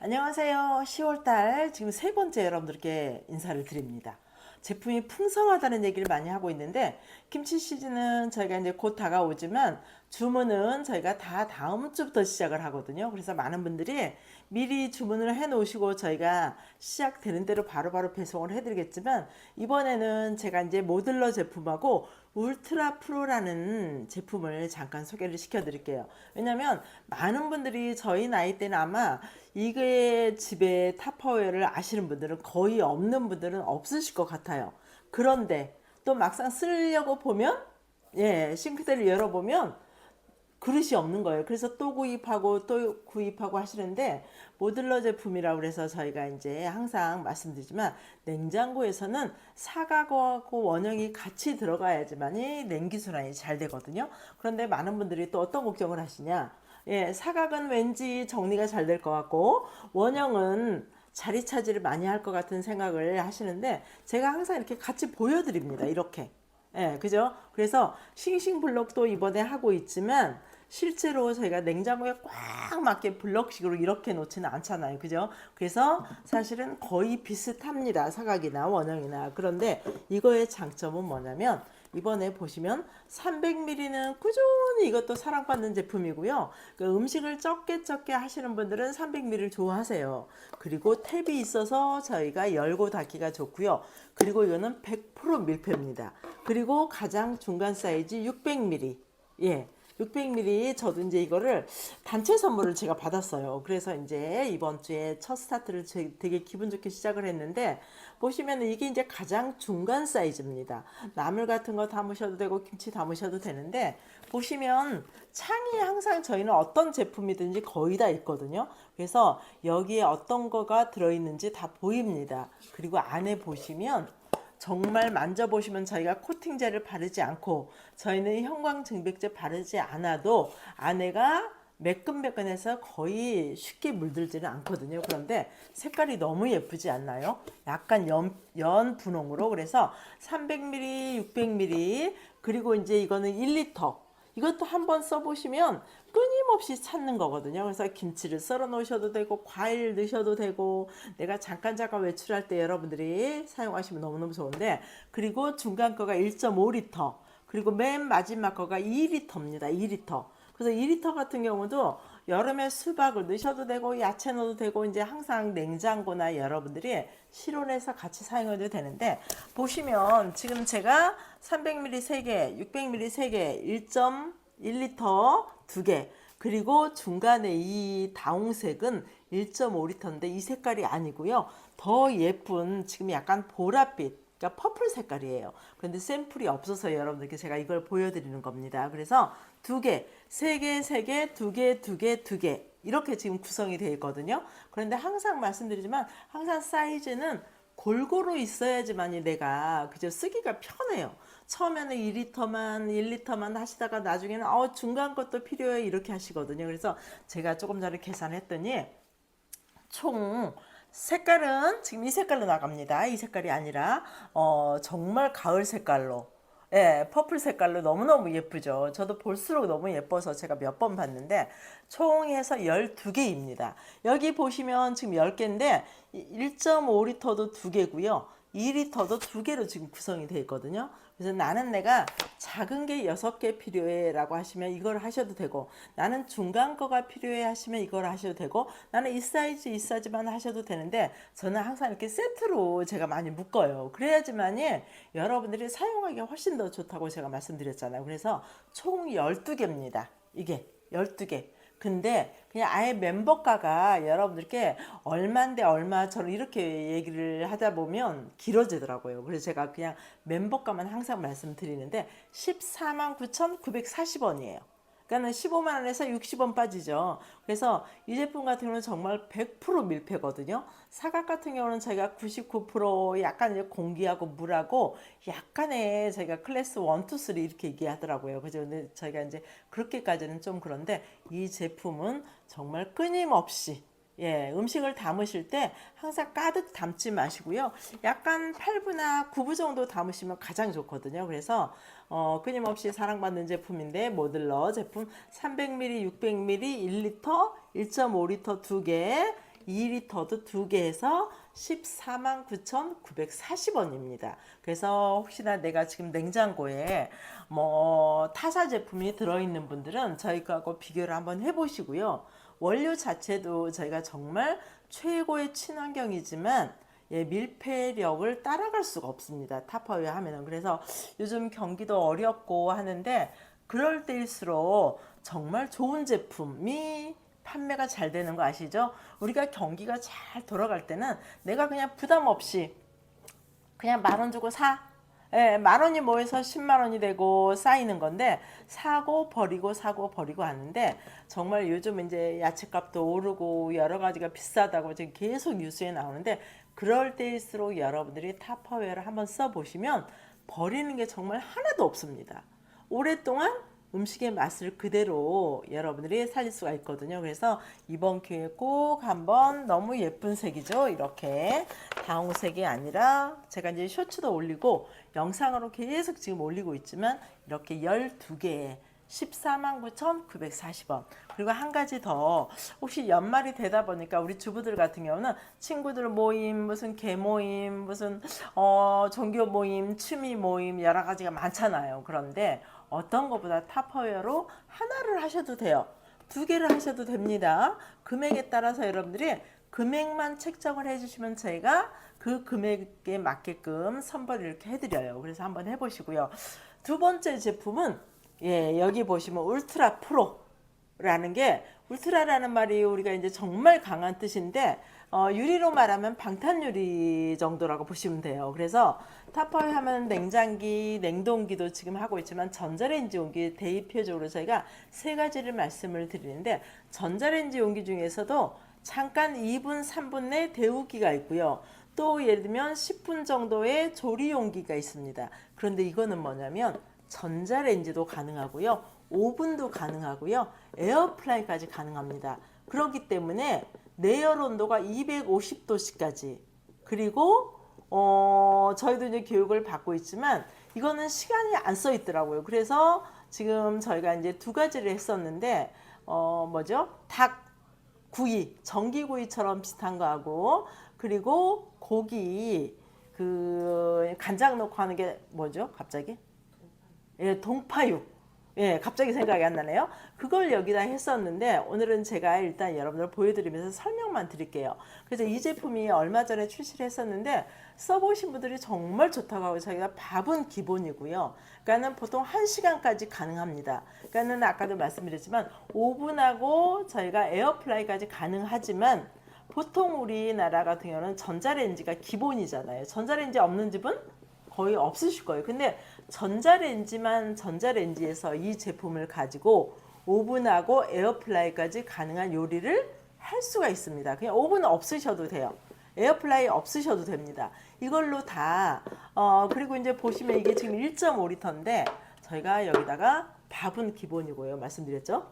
안녕하세요. 10월달 지금 세 번째 여러분들께 인사를 드립니다. 제품이 풍성하다는 얘기를 많이 하고 있는데 김치 시즌은 저희가 이제 곧 다가오지만 주문은 저희가 다 다음 주부터 시작을 하거든요. 그래서 많은 분들이 미리 주문을 해 놓으시고 저희가 시작되는 대로 바로 바로 배송을 해드리겠지만 이번에는 제가 이제 모듈러 제품하고 울트라 프로라는 제품을 잠깐 소개를 시켜드릴게요. 왜냐면 많은 분들이 저희 나이 때는 아마 이게 집에 타파웨어를 아시는 분들은 거의 없는 분들은 없으실 것 같아요. 그런데 또 막상 쓰려고 보면 예 싱크대를 열어보면 그릇이 없는 거예요. 그래서 또 구입하고 또 구입하고 하시는데 모듈러 제품이라고 그래서 저희가 이제 항상 말씀드리지만 냉장고에서는 사각하고 원형이 같이 들어가야지만이 냉기 순환이 잘 되거든요. 그런데 많은 분들이 또 어떤 걱정을 하시냐? 예, 사각은 왠지 정리가 잘 될 것 같고 원형은 자리 차지를 많이 할 것 같은 생각을 하시는데 제가 항상 이렇게 같이 보여드립니다. 이렇게. 예, 그죠? 그래서 싱싱 블록도 이번에 하고 있지만 실제로 저희가 냉장고에 꽉 맞게 블럭식으로 이렇게 놓지는 않잖아요. 그죠? 그래서 사실은 거의 비슷합니다. 사각이나 원형이나. 그런데 이거의 장점은 뭐냐면 이번에 보시면 300ml는 꾸준히 이것도 사랑받는 제품이고요. 그 음식을 적게 적게 하시는 분들은 300ml를 좋아하세요. 그리고 탭이 있어서 저희가 열고 닫기가 좋고요. 그리고 이거는 100% 밀폐입니다. 그리고 가장 중간 사이즈 600ml. 예. 600ml 저도 이제 이거를 단체 선물을 제가 받았어요. 그래서 이제 이번 주에 첫 스타트를 제- 되게 기분 좋게 시작을 했는데 보시면 이게 이제 가장 중간 사이즈입니다. 나물 같은 거 담으셔도 되고 김치 담으셔도 되는데 보시면 창이 항상 저희는 어떤 제품이든지 거의 다 있거든요. 그래서 여기에 어떤 거가 들어있는지 다 보입니다. 그리고 안에 보시면 정말 만져보시면 저희가 코팅제를 바르지 않고 저희는 형광증백제 바르지 않아도 안에가 매끈매끈해서 거의 쉽게 물들지는 않거든요. 그런데 색깔이 너무 예쁘지 않나요? 약간 연, 연 분홍으로 그래서 300ml, 600ml 그리고 이제 이거는 1리터 이것도 한번 써보시면 끊임없이 찾는 거거든요. 그래서 김치를 썰어 놓으셔도 되고 과일 넣으셔도 되고 내가 잠깐 잠깐 외출할 때 여러분들이 사용하시면 너무너무 좋은데 그리고 중간 거가 1.5리터 그리고 맨 마지막 거가 2리터입니다. 2리터. 그래서 2리터 같은 경우도 여름에 수박을 넣으셔도 되고 야채 넣어도 되고 이제 항상 냉장고나 여러분들이 실온에서 같이 사용해도 되는데 보시면 지금 제가 300ml 3개, 600ml 3개, 1.1리터 2개 그리고 중간에 이 다홍색은 1.5리터인데 이 색깔이 아니고요. 더 예쁜 지금 약간 보랏빛 그러니까 퍼플 색깔이에요. 그런데 샘플이 없어서 여러분들께 제가 이걸 보여드리는 겁니다. 그래서 두 개, 세 개, 세 개, 두 개, 두 개, 두 개 이렇게 지금 구성이 되어 있거든요. 그런데 항상 말씀드리지만 항상 사이즈는 골고루 있어야지만이 내가 그저 쓰기가 편해요. 처음에는 2리터만 1리터만 하시다가 나중에는 어 중간 것도 필요해 이렇게 하시거든요. 그래서 제가 조금 전에 계산했더니 총 색깔은 지금 이 색깔로 나갑니다. 이 색깔이 아니라 어 정말 가을 색깔로 예, 퍼플 색깔로 너무너무 예쁘죠. 저도 볼수록 너무 예뻐서 제가 몇 번 봤는데 총 해서 12개입니다. 여기 보시면 지금 10개인데 1.5리터도 2개고요. 2리터도 2개로 지금 구성이 되어 있거든요. 그래서 나는 내가 작은 게 6개 필요해 라고 하시면 이걸 하셔도 되고 나는 중간 거가 필요해 하시면 이걸 하셔도 되고 나는 이 사이즈 이 사이즈만 하셔도 되는데 저는 항상 이렇게 세트로 제가 많이 묶어요. 그래야지만이 여러분들이 사용하기가 훨씬 더 좋다고 제가 말씀드렸잖아요. 그래서 총 12개입니다. 이게 12개. 근데 그냥 아예 멤버가가 여러분들께 얼마인데 얼마처럼 이렇게 얘기를 하다 보면 길어지더라고요. 그래서 제가 그냥 멤버가만 항상 말씀드리는데 14만 9,940원이에요. 그러니까는 15만 원에서 60원 빠지죠. 그래서 이 제품 같은 경우는 정말 100% 밀폐거든요. 사각 같은 경우는 저희가 99% 약간 이제 공기하고 물하고 약간의 저희가 클래스 1, 2, 3 이렇게 얘기하더라고요. 그죠? 근데 저희가 이제 그렇게까지는 좀 그런데 이 제품은 정말 끊임없이 예, 음식을 담으실 때 항상 가득 담지 마시고요. 약간 8부나 9부 정도 담으시면 가장 좋거든요. 그래서 어, 끊임없이 사랑받는 제품인데 모듈러 제품 300ml, 600ml, 1리터, 1.5리터 두 개, 2리터도 두 개에서 14만 9,940원입니다. 그래서 혹시나 내가 지금 냉장고에 뭐 타사 제품이 들어있는 분들은 저희 거하고 비교를 한번 해보시고요. 원료 자체도 저희가 정말 최고의 친환경이지만 예, 밀폐력을 따라갈 수가 없습니다. 타파웨어 하면은 그래서 요즘 경기도 어렵고 하는데 그럴 때일수록 정말 좋은 제품이 판매가 잘 되는 거 아시죠? 우리가 경기가 잘 돌아갈 때는 내가 그냥 부담 없이 그냥 만 원 주고 사. 예, 만 원이 모여서 10만 원이 되고 쌓이는 건데 사고 버리고 사고 버리고 하는데 정말 요즘 이제 야채값도 오르고 여러 가지가 비싸다고 지금 계속 뉴스에 나오는데 그럴 때일수록 여러분들이 타파웨어를 한번 써보시면 버리는 게 정말 하나도 없습니다. 오랫동안 음식의 맛을 그대로 여러분들이 살릴 수가 있거든요. 그래서 이번 기회에 꼭 한번 너무 예쁜 색이죠. 이렇게 다홍색이 아니라 제가 이제 쇼츠도 올리고 영상으로 계속 지금 올리고 있지만 이렇게 12개에 14만 9,940원. 그리고 한 가지 더 혹시 연말이 되다 보니까 우리 주부들 같은 경우는 친구들 모임, 무슨 개 모임, 무슨 어 종교 모임, 취미 모임 여러 가지가 많잖아요. 그런데 어떤 것보다 타파웨어로 하나를 하셔도 돼요. 두 개를 하셔도 됩니다. 금액에 따라서 여러분들이 금액만 책정을 해주시면 저희가 그 금액에 맞게끔 선벌을 이렇게 해드려요. 그래서 한번 해보시고요. 두 번째 제품은 예 여기 보시면 울트라 프로라는 게 울트라라는 말이 우리가 이제 정말 강한 뜻인데 어, 유리로 말하면 방탄 유리 정도라고 보시면 돼요. 그래서 타파웨 하면 냉장기, 냉동기도 지금 하고 있지만 전자레인지 용기 대표적으로 저희가 세 가지를 말씀을 드리는데 전자레인지 용기 중에서도 잠깐 2분, 3분 내 데우기가 있고요. 또 예를 들면 10분 정도의 조리 용기가 있습니다. 그런데 이거는 뭐냐면 전자레인지도 가능하고요. 오븐도 가능하고요. 에어프라이까지 가능합니다. 그렇기 때문에 내열 온도가 250도씨까지 그리고 어 저희도 이제 교육을 받고 있지만 이거는 시간이 안 써 있더라고요. 그래서 지금 저희가 이제 두 가지를 했었는데 어 뭐죠? 닭 구이, 전기구이처럼 비슷한 거 하고 그리고 고기 그 간장 넣고 하는 게 뭐죠? 갑자기? 예, 동파육. 예, 갑자기 생각이 안 나네요. 그걸 여기다 했었는데 오늘은 제가 일단 여러분들 보여드리면서 설명만 드릴게요. 그래서 이 제품이 얼마 전에 출시를 했었는데 써보신 분들이 정말 좋다고 하고 저희가 밥은 기본이고요. 그러니까는 보통 1시간까지 가능합니다. 그러니까는 아까도 말씀드렸지만 오븐하고 저희가 에어프라이까지 가능하지만 보통 우리나라 같은 경우는 전자레인지가 기본이잖아요. 전자레인지 없는 집은 거의 없으실 거예요. 근데 전자레인지만 전자레인지에서 이 제품을 가지고 오븐하고 에어프라이까지 가능한 요리를 할 수가 있습니다. 그냥 오븐 없으셔도 돼요. 에어프라이 없으셔도 됩니다. 이걸로 다, 어, 그리고 이제 보시면 이게 지금 1.5리터인데 저희가 여기다가 밥은 기본이고요. 말씀드렸죠?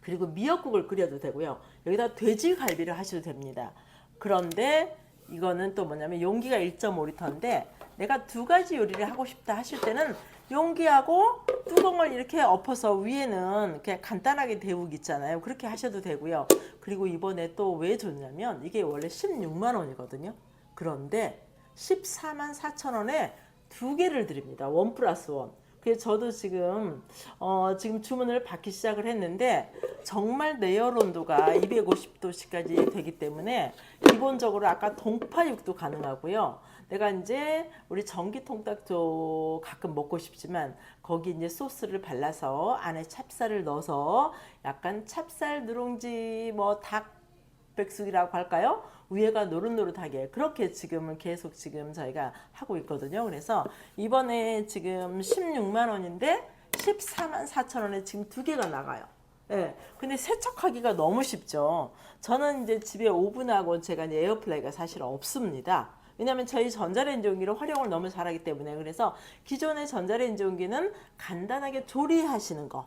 그리고 미역국을 끓여도 되고요. 여기다 돼지갈비를 하셔도 됩니다. 그런데 이거는 또 뭐냐면 용기가 1.5리터인데 내가 두 가지 요리를 하고 싶다 하실 때는 용기하고 뚜껑을 이렇게 엎어서 위에는 그냥 간단하게 데우기 있잖아요. 그렇게 하셔도 되고요. 그리고 이번에 또 왜 좋냐면 이게 원래 16만 원이거든요. 그런데 14만 4천 원에 두 개를 드립니다. 원 플러스 원. 그래서 저도 지금 어 지금 주문을 받기 시작을 했는데 정말 내열 온도가 250도씨까지 되기 때문에 기본적으로 아까 동파육도 가능하고요. 내가 이제 우리 전기통닭도 가끔 먹고 싶지만 거기 이제 소스를 발라서 안에 찹쌀을 넣어서 약간 찹쌀 누룽지 뭐 닭 백숙이라고 할까요? 위에가 노릇노릇하게 그렇게 지금은 계속 지금 저희가 하고 있거든요. 그래서 이번에 지금 16만 원인데 14만 4천 원에 지금 두 개가 나가요. 예. 근데 세척하기가 너무 쉽죠. 저는 이제 집에 오븐하고 제가 이제 에어플라이가 사실 없습니다. 왜냐하면 저희 전자레인지 용기를 활용을 너무 잘하기 때문에 그래서 기존의 전자레인지 용기는 간단하게 조리하시는 거,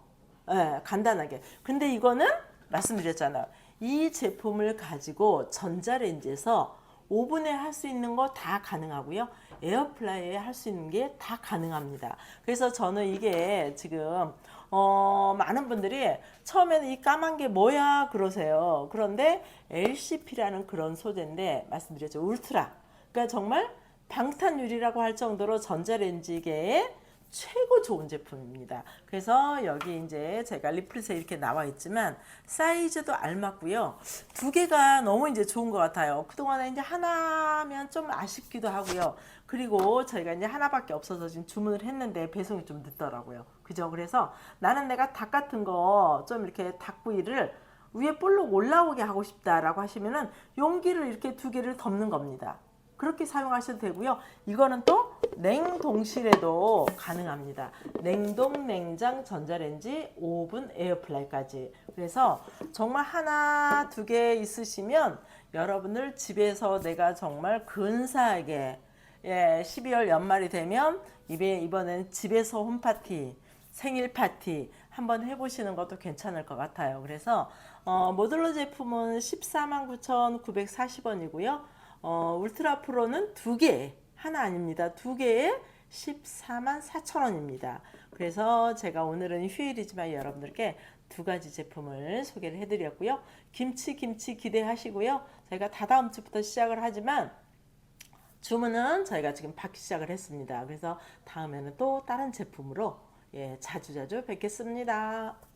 예, 간단하게. 근데 이거는 말씀드렸잖아요. 이 제품을 가지고 전자레인지에서 오븐에 할 수 있는 거 다 가능하고요. 에어프라이에 할 수 있는 게 다 가능합니다. 그래서 저는 이게 지금 어, 많은 분들이 처음에는 이 까만 게 뭐야 그러세요. 그런데 LCP라는 그런 소재인데 말씀드렸죠. 울트라. 그러니까 정말 방탄유리라고 할 정도로 전자레인지계의 최고 좋은 제품입니다. 그래서 여기 이제 제가 리플렛에 이렇게 나와 있지만 사이즈도 알맞고요. 두 개가 너무 이제 좋은 것 같아요. 그동안에 이제 하나면 좀 아쉽기도 하고요. 그리고 저희가 이제 하나밖에 없어서 지금 주문을 했는데 배송이 좀 늦더라고요. 그죠? 그래서 나는 내가 닭 같은 거 좀 이렇게 닭구이를 위에 볼록 올라오게 하고 싶다라고 하시면은 용기를 이렇게 두 개를 덮는 겁니다. 그렇게 사용하셔도 되고요. 이거는 또 냉동실에도 가능합니다. 냉동, 냉장, 전자레인지, 오븐, 에어플라이까지. 그래서 정말 하나, 두 개 있으시면 여러분들 집에서 내가 정말 근사하게 예, 12월 연말이 되면 이be- 이번엔 집에서 홈파티, 생일 파티 한번 해보시는 것도 괜찮을 것 같아요. 그래서 어, 모듈러 제품은 149,940원이고요. 어, 울트라 프로는 두 개, 하나 아닙니다. 두 개에 14만 4천 원입니다. 그래서 제가 오늘은 휴일이지만 여러분들께 두 가지 제품을 소개를 해드렸고요. 김치, 김치 기대하시고요. 저희가 다다음 주부터 시작을 하지만 주문은 저희가 지금 받기 시작을 했습니다. 그래서 다음에는 또 다른 제품으로 예, 자주자주 뵙겠습니다.